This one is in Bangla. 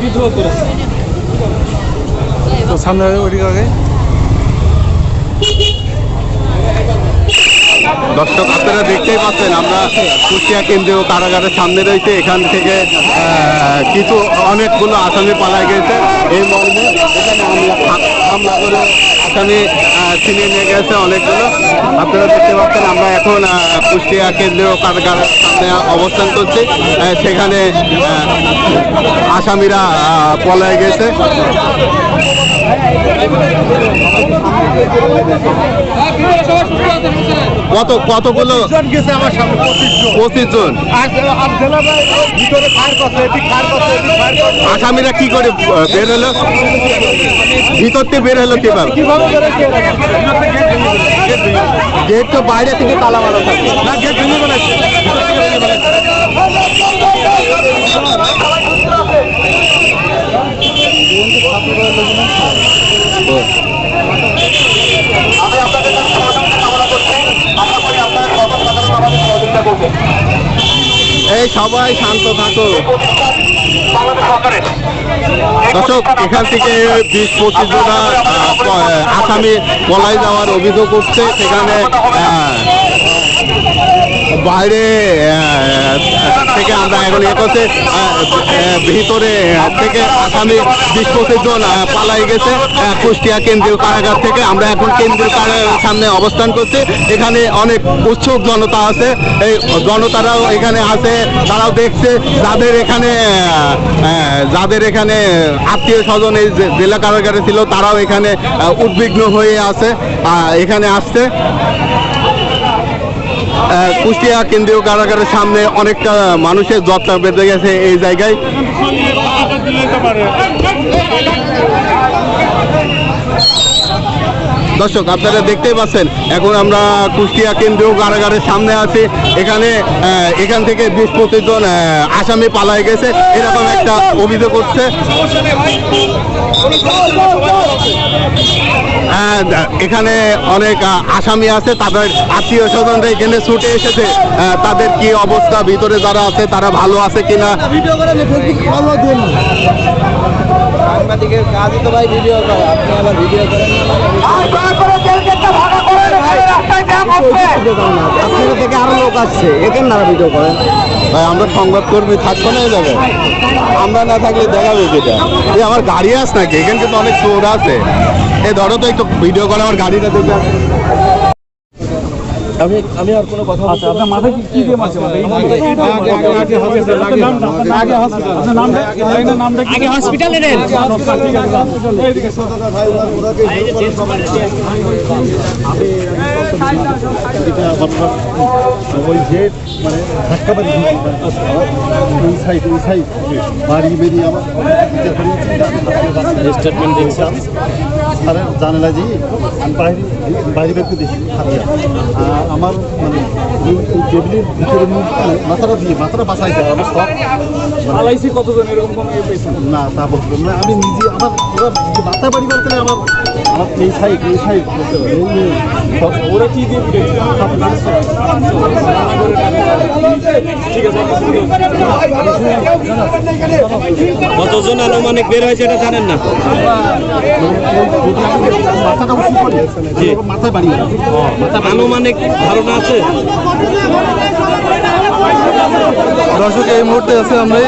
비누가 끓었어. 또 산나요 우리가? দর্শক আপনারা দেখতেই পাচ্ছেন, আমরা কুষ্টিয়া কেন্দ্রীয় কারাগারের সামনে রয়েছে। এখান থেকে কিছু অনেকগুলো আসামি পালা গেছে। এই মর্মে এখানে হামলা করে আসামি ছিনিয়ে নিয়ে গেছে অনেকগুলো। আপনারা দেখতে পাচ্ছেন, আমরা এখন কুষ্টিয়া কেন্দ্রীয় কারাগারের সামনে অবস্থান করছি। সেখানে আসামিরা পলায় গেছে। কত কতগুলো? গেছে আমার সামনে পঁচিশ জন। ভিতরে ফায়ার করছে এটি ফায়ার আসামিরা কি করে বের হলো? ভিতর থেকে বের হলো কীভাবে কীভাবে গেট তো বাইরে থেকে তালা মারা থাকে। না গেট ভেঙে বেড়াচ্ছে এই সবাই শান্ত থাকো। দর্শক, এখান থেকে বিশ পঁচিশ জনা আসামি পলাই যাওয়ার অভিযোগ উঠছে। সেখানে বাইরে থেকে আমরা এখন এ করছে ভিতরে থেকে আসামি বিশ পঁচিশ জন পালাই গেছে কুষ্টিয়া কেন্দ্রীয় কারাগার থেকে। আমরা এখন কেন্দ্রীয় কারাগারের সামনে অবস্থান করছি। এখানে অনেক উৎসুক জনতা আছে। এই জনতারাও এখানে আছে। তারাও দেখছে যাদের এখানে যাদের এখানে আত্মীয় স্বজন এই জেলা কারাগারে ছিল, তারাও এখানে উদ্বিগ্ন হয়ে আছে এখানে আসছে। কুষ্টিয়া কেন্দ্রীয় কারাগারের সামনে অনেকটা মানুষের জটলা বেঁধে গেছে এই জায়গায়। দর্শক, আপনারা দেখতেই পাচ্ছেন, এখন আমরা কুষ্টিয়া কেন্দ্রীয় কারাগারের সামনে আছি। এখানে এখান থেকে বিশ পঁচিশ জন আসামি পালায় গেছে। এরকম একটা অভিযোগ হচ্ছে এখানে অনেক আসামি আছে তাদের আত্মীয় স্বজনরা এখানে ছুটে এসেছে। তাদের কি অবস্থা? ভিতরে যারা আছে তারা ভালো আছে কিনা? সাংবাদিকের কাজই তো ভাই ভিডিও করা আপনি আবার ভিডিও করেন না আপনাদের লোক আসছে। এখানে না ভিডিও করেন? ভাই, আমরা সংবাদকর্মী থাকব না এই আমরা না থাকলে দেখাবে যেটা আমার গাড়ি আস নাকি? এখানে কিন্তু অনেক চোর আছে। এ ধরো তো একটু ভিডিও করে আমার গাড়িটা দেখে আমি আমি আর কোনো কথা আচ্ছা আপনার মাথায় কি কি দিয়ে মারছে মাথায় আগে হসপিটাল আপনার নামটা লাইনের নামটা আগে হসপিটালে নেন ঠিক আছে এইদিকে ওই যে মানে ধাক্কা বাড়ি ওই সাইড ওই সাইড বাড়ি বেরিয়ে আমার স্টেটমেন্ট দিয়েছিলাম আরে জানালা যে আমি বাইরে বাইরে বের করে দেখি হাতিয়া। আর আমার মানে টেবিলের ভিতরে মাথাটা দিয়ে মাথাটা বাঁচাইছে আর আমার সব আলাইসি কতজন এরকম কোনো ইয়ে না তা বলব না। আমি নিজে আমার ওরা মাথা বাড়ি বলতে আমার আমার এই সাইড এই সাইড বলতে পারে সব ওরা কি দিয়ে। ঠিক আছে কতজন আনুমানিক বের হয়েছে এটা জানেন না? মাথাটা উঁচু করে মাথায় বাড়ি মাথা আনুমানিক ধারণা আছে দর্শক এই মুহূর্তে আছে আমরা